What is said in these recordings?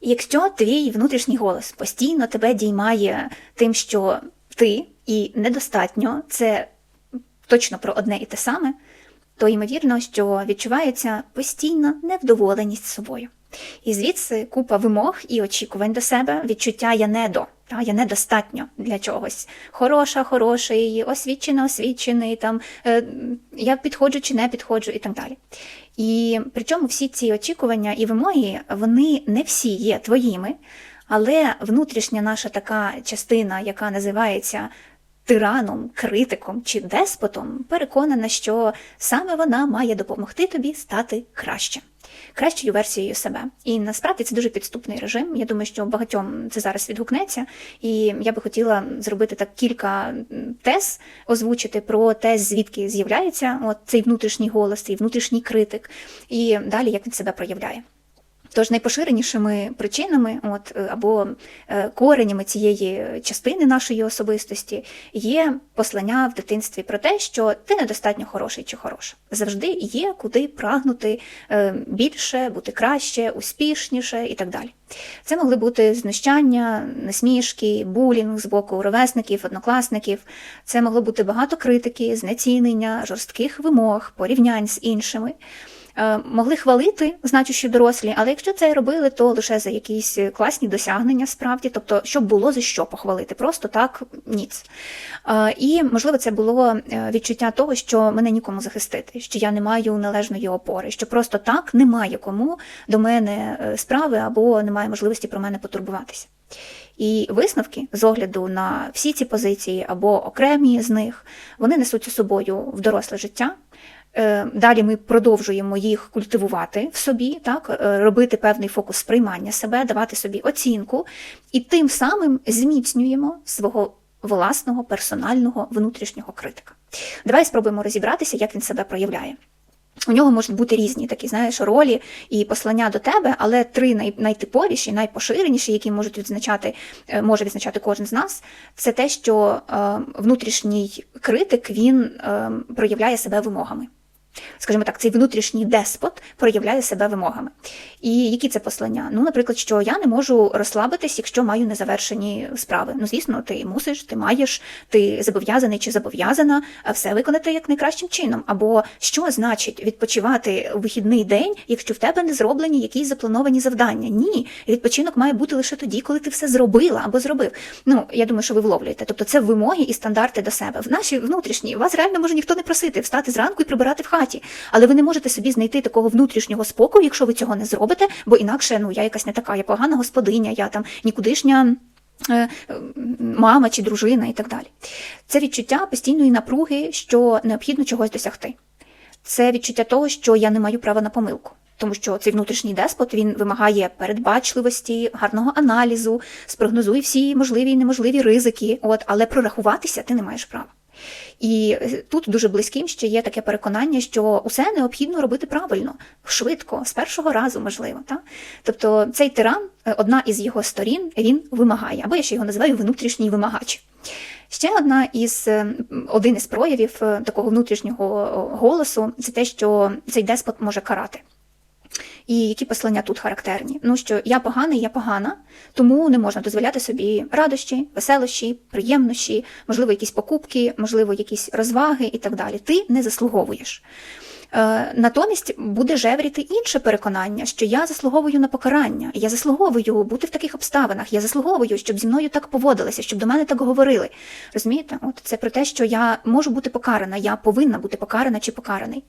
Якщо твій внутрішній голос постійно тебе діймає тим, що ти і недостатньо, це точно про одне і те саме, то ймовірно, що відчувається постійна невдоволеність собою. І звідси купа вимог і очікувань до себе, відчуття я не до, та, я недостатньо для чогось. Хороша, хороший, освічена, освічений, там, е, я підходжу чи не підходжу і так далі. І причому всі ці очікування і вимоги, вони не всі є твоїми, але внутрішня наша така частина, яка називається тираном, критиком чи деспотом, переконана, що саме вона має допомогти тобі стати кращим. Кращою версією себе. І насправді це дуже підступний режим. Я думаю, що багатьом це зараз відгукнеться. І я би хотіла зробити так кілька тез, озвучити про те, звідки з'являється от цей внутрішній голос, цей внутрішній критик, і далі як він себе проявляє. Тож найпоширенішими причинами, от е, або е, коренями цієї частини нашої особистості є послання в дитинстві про те, що ти недостатньо хороший чи хороша. Завжди є куди прагнути е, більше, бути краще, успішніше і так далі. Це могли бути знущання, насмішки, булінг з боку ровесників, однокласників. Це могло бути багато критики, знецінення, жорстких вимог, порівнянь з іншими. Е, могли хвалити значущі дорослі, але якщо це робили, то лише за якісь класні досягнення справді, тобто, щоб було за що похвалити, просто так ніц. Е, і можливо, це було е, відчуття того, що мене нікому захистити, що я не маю належної опори, що просто так немає кому до мене справи або немає можливості про мене потурбуватися. І висновки з огляду на всі ці позиції або окремі з них, вони несуть у собою в доросле життя. Е, далі ми продовжуємо їх культивувати в собі, так, е, робити певний фокус сприймання себе, давати собі оцінку, і тим самим зміцнюємо свого власного персонального внутрішнього критика. Давай спробуємо розібратися, як він себе проявляє. У нього можуть бути різні такі, знаєш, ролі і послання до тебе, але три най найтиповіші, найпоширеніші, які можуть відзначати, е, може відзначати кожен з нас, це те, що е, внутрішній критик він е, проявляє себе вимогами скажімо так, цей внутрішній деспот проявляє себе вимогами. І які це послання? Ну, наприклад, що я не можу розслабитись, якщо маю незавершені справи. Ну, звісно, ти мусиш, ти маєш, ти зобов'язаний чи зобов'язана все виконати як найкращим чином. Або що значить відпочивати у вихідний день, якщо в тебе не зроблені якісь заплановані завдання? Ні, відпочинок має бути лише тоді, коли ти все зробила або зробив. Ну, я думаю, що ви вловлюєте. Тобто це вимоги і стандарти до себе. В нашій внутрішній вас реально може ніхто не просити встати зранку і прибирати в хаті але ви не можете собі знайти такого внутрішнього спокою, якщо ви цього не зробите, бо інакше ну я якась не така, я погана господиня, я там нікудишня. Е, мама чи дружина і так далі. Це відчуття постійної напруги, що необхідно чогось досягти. Це відчуття того, що я не маю права на помилку, тому що цей внутрішній деспот він вимагає передбачливості, гарного аналізу, спрогнозує всі можливі і неможливі ризики, от, але прорахуватися ти не маєш права. І е, тут дуже близьким ще є таке переконання, що усе необхідно робити правильно, швидко, з першого разу, можливо. Так? Тобто цей тиран, е, одна із його сторін, він вимагає, або я ще його називаю внутрішній вимагач. Ще одна із е, один із проявів такого внутрішнього голосу це те, що цей деспот може карати. І які послання тут характерні? Ну що я поганий, я погана, тому не можна дозволяти собі радощі, веселощі, приємнощі, можливо, якісь покупки, можливо, якісь розваги і так далі. Ти не заслуговуєш. Е, натомість буде жевріти інше переконання, що я заслуговую на покарання, я заслуговую бути в таких обставинах, я заслуговую, щоб зі мною так поводилися, щоб до мене так говорили. Розумієте? От це про те, що я можу бути покарана, я повинна бути покарана чи покараний.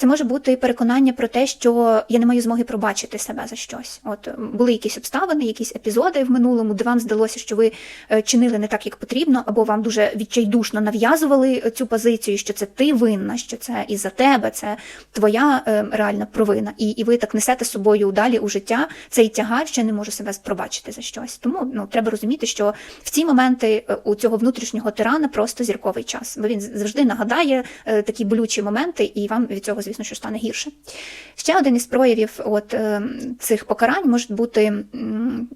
Це може бути переконання про те, що я не маю змоги пробачити себе за щось. От були якісь обставини, якісь епізоди в минулому, де вам здалося, що ви е, чинили не так, як потрібно, або вам дуже відчайдушно нав'язували цю позицію, що це ти винна, що це і за тебе, це твоя е, реальна провина. І і ви так несете з собою далі у життя цей тягар, що не можу себе пробачити за щось. Тому ну треба розуміти, що в ці моменти е, у цього внутрішнього тирана просто зірковий час, бо він завжди нагадає такі болючі моменти, і вам від цього звісно, що стане гірше. Ще один із проявів от, е, цих покарань може бути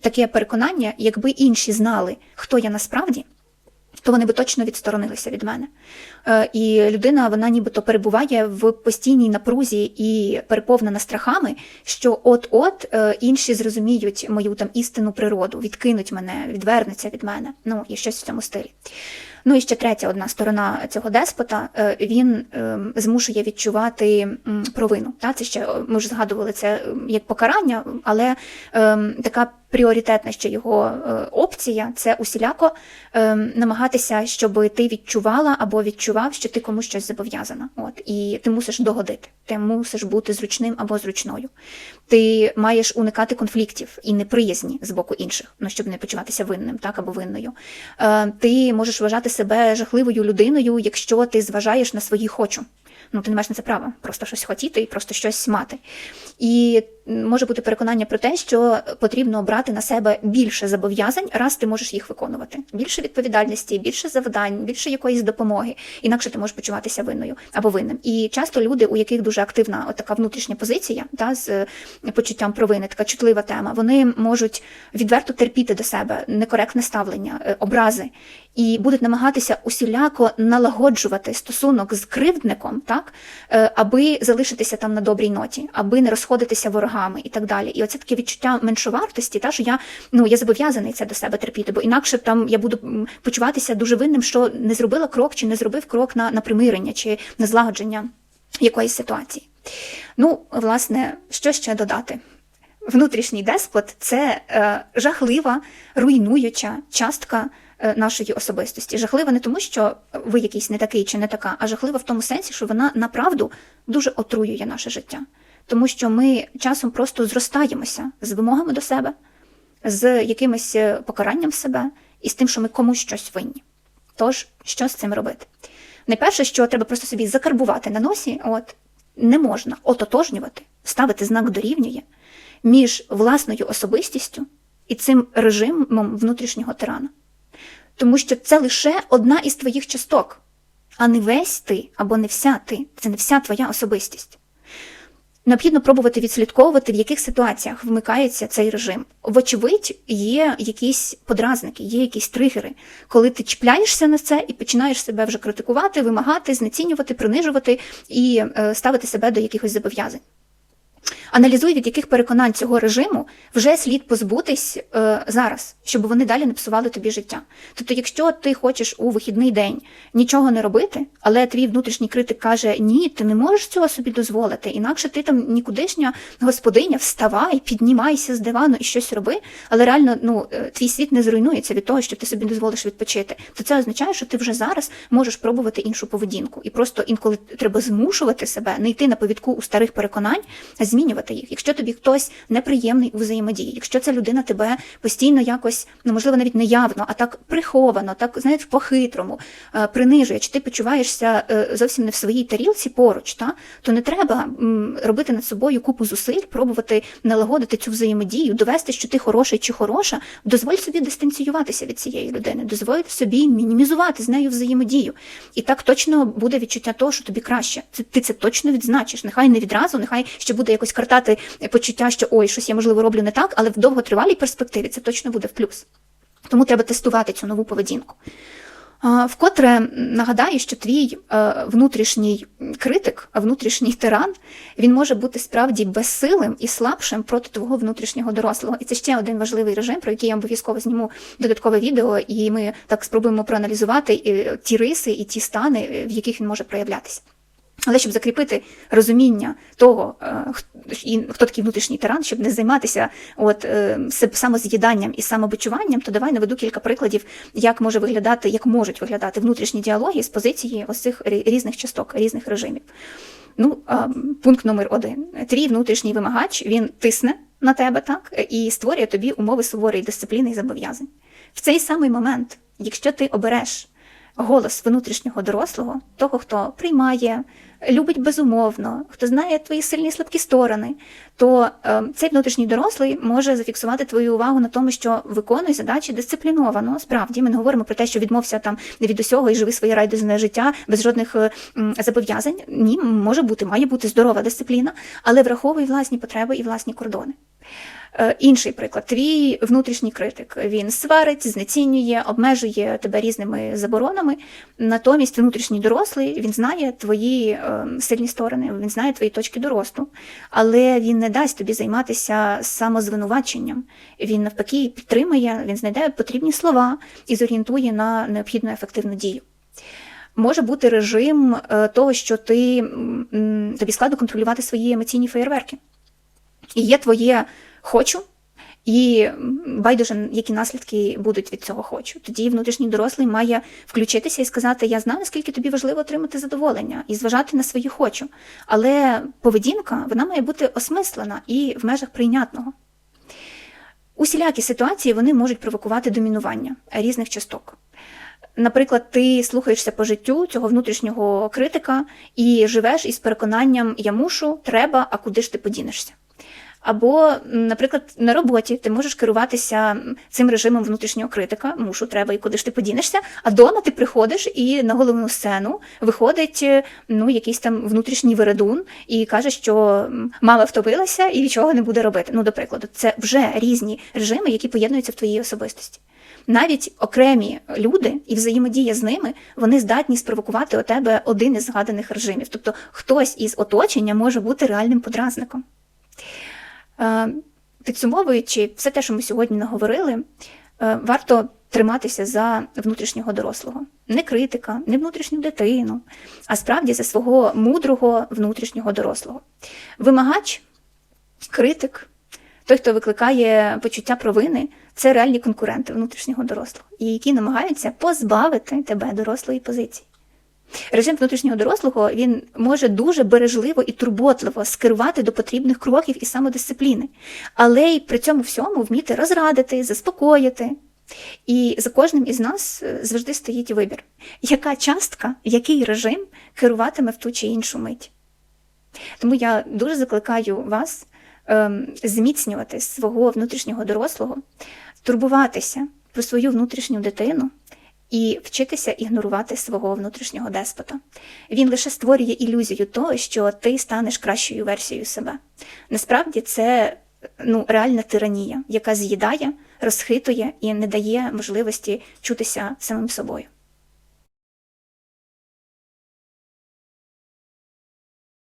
таке переконання, якби інші знали, хто я насправді, то вони би точно відсторонилися від мене. Е, І людина, вона нібито перебуває в постійній напрузі і переповнена страхами, що от-от е, інші зрозуміють мою там істинну природу, відкинуть мене, відвернуться від мене. Ну і щось в цьому стилі. Ну і ще третя одна сторона цього деспота. е, Він змушує відчувати провину. Це ще ми ж згадували це як покарання, але така пріоритетна ще його опція це усіляко намагатися, щоб ти відчувала або відчував, що ти комусь щось зобов'язана. От і ти мусиш догодити, ти мусиш бути зручним або зручною. Ти маєш уникати конфліктів і неприязні з боку інших, ну щоб не почуватися винним, так або винною. Е, ти можеш вважати себе жахливою людиною, якщо ти зважаєш на свої хочу. Ну, ти не маєш на це права, просто щось хотіти і просто щось мати. І може бути переконання про те, що потрібно брати на себе більше зобов'язань, раз ти можеш їх виконувати. Більше відповідальності, більше завдань, більше якоїсь допомоги. Інакше ти можеш почуватися винною або винним. І часто люди, у яких дуже активна така внутрішня позиція, та з е, почуттям провини, така чутлива тема, вони можуть відверто терпіти до себе некоректне ставлення, е, образи. І будуть намагатися усіляко налагоджувати стосунок з кривдником, так е, аби залишитися там на добрій ноті, аби не розходитися ворогами і так далі. І оце таке відчуття меншовартості, та що я ну я зобов'язаний це до себе терпіти, бо інакше там я буду почуватися дуже винним, що не зробила крок чи не зробив крок на, на примирення чи на злагодження якоїсь ситуації. Ну, власне, що ще додати? Внутрішній деспот це е, жахлива, руйнуюча частка нашої особистості. Жахлива не тому, що ви якийсь не такий чи не така, а жахлива в тому сенсі, що вона направду дуже отруює наше життя. Тому що ми часом просто зростаємося з вимогами до себе, з якимось е, покаранням себе і з тим, що ми комусь щось винні. Тож, що з цим робити? Найперше, що треба просто собі закарбувати на носі, от не можна ототожнювати, ставити знак дорівнює між власною особистістю і цим режимом внутрішнього тирана. Тому що це лише одна із твоїх часток, а не весь ти або не вся ти, це не вся твоя особистість. Необхідно пробувати відслідковувати, в яких ситуаціях вмикається цей режим. Вочевидь, є якісь подразники, є якісь тригери, коли ти чіпляєшся на це і починаєш себе вже критикувати, вимагати, знецінювати, принижувати і е, ставити себе до якихось зобов'язань. Аналізуй, від яких переконань цього режиму вже слід позбутись е, зараз, щоб вони далі не псували тобі життя. Тобто, якщо ти хочеш у вихідний день нічого не робити, але твій внутрішній критик каже: Ні, ти не можеш цього собі дозволити, інакше ти там нікудишня господиня, вставай, піднімайся з дивану і щось роби. Але реально, ну е, твій світ не зруйнується від того, що ти собі дозволиш відпочити. То це означає, що ти вже зараз можеш пробувати іншу поведінку, і просто інколи треба змушувати себе не йти на повідку у старих переконань, а змінювати їх. Якщо тобі хтось неприємний у взаємодії, якщо ця людина тебе постійно якось, ну можливо, навіть не явно, а так приховано, так знаєш, по-хитрому е, принижує, чи ти почуваєшся е, зовсім не в своїй тарілці поруч, та то не треба робити над собою купу зусиль, пробувати налагодити цю взаємодію, довести, що ти хороший чи хороша. Дозволь собі дистанціюватися від цієї людини, дозволь собі мінімізувати з нею взаємодію. І так точно буде відчуття того, що тобі краще. Ти це точно відзначиш. Нехай не відразу, нехай ще буде якось картати почуття, що ой, щось я можливо роблю не так, але в довготривалій перспективі це точно буде в плюс. Тому треба тестувати цю нову поведінку. Вкотре нагадаю, що твій е, внутрішній критик, внутрішній тиран, він може бути справді безсилим і слабшим проти твого внутрішнього дорослого. І це ще один важливий режим, про який я обов'язково зніму додаткове відео, і ми так спробуємо проаналізувати е, ті риси і ті стани, е, в яких він може проявлятися. Але щоб закріпити розуміння того, е, хто такий внутрішній тиран, щоб не займатися от е, самоз'їданням і самобичуванням, то давай наведу кілька прикладів, як може виглядати, як можуть виглядати внутрішні діалоги з позиції ось цих різних часток, різних режимів. Ну, пункт номер один: твій внутрішній вимагач він тисне на тебе, так і створює тобі умови суворої дисципліни і зобов'язань. В цей самий момент, якщо ти обереш голос внутрішнього дорослого, того, хто приймає, любить безумовно, хто знає твої сильні і слабкі сторони, то е, цей внутрішній дорослий може зафіксувати твою увагу на тому, що виконуй задачі дисципліновано. Справді, ми не говоримо про те, що відмовся там від усього і живи своє райдузне життя без жодних е, зобов'язань. Ні, може бути, має бути здорова дисципліна, але враховуй власні потреби і власні кордони. Е, Інший приклад, твій внутрішній критик. Він сварить, знецінює, обмежує тебе різними заборонами. Натомість внутрішній дорослий він знає твої е, сильні сторони, він знає твої точки доросту, але він не дасть тобі займатися самозвинуваченням. Він навпаки підтримує, він знайде потрібні слова і зорієнтує на необхідну ефективну дію. Може бути режим е, того, що ти тобі складно контролювати свої емоційні феєрверки. І є твоє хочу, і байдуже, які наслідки будуть від цього хочу. Тоді внутрішній дорослий має включитися і сказати: Я знаю, наскільки тобі важливо отримати задоволення і зважати на свої хочу. Але поведінка вона має бути осмислена і в межах прийнятного. Усілякі ситуації вони можуть провокувати домінування різних часток. Наприклад, ти слухаєшся по життю цього внутрішнього критика і живеш із переконанням я мушу, треба, а куди ж ти подінешся. Або, наприклад, на роботі ти можеш керуватися цим режимом внутрішнього критика, мушу, треба і куди ж ти подінешся. А дома ти приходиш і на головну сцену виходить ну, якийсь там внутрішній вередун і каже, що мама втопилася і нічого не буде робити. Ну, до прикладу, це вже різні режими, які поєднуються в твоїй особистості. Навіть окремі люди і взаємодія з ними вони здатні спровокувати у тебе один із згаданих режимів. Тобто хтось із оточення може бути реальним подразником. Е, Підсумовуючи все те, що ми сьогодні наговорили, е, варто триматися за внутрішнього дорослого, не критика, не внутрішню дитину, а справді за свого мудрого внутрішнього дорослого. Вимагач, критик, той, хто викликає почуття провини, це реальні конкуренти внутрішнього дорослого, і які намагаються позбавити тебе дорослої позиції. Режим внутрішнього дорослого він може дуже бережливо і турботливо скерувати до потрібних кроків і самодисципліни, але й при цьому всьому вміти розрадити, заспокоїти. І за кожним із нас е, завжди стоїть вибір, яка частка, який режим керуватиме в ту чи іншу мить. Тому я дуже закликаю вас ем, зміцнювати свого внутрішнього дорослого, турбуватися про свою внутрішню дитину і вчитися ігнорувати свого внутрішнього деспота. Він лише створює ілюзію того, що ти станеш кращою версією себе. Насправді це ну, реальна тиранія, яка з'їдає, розхитує і не дає можливості чутися самим собою.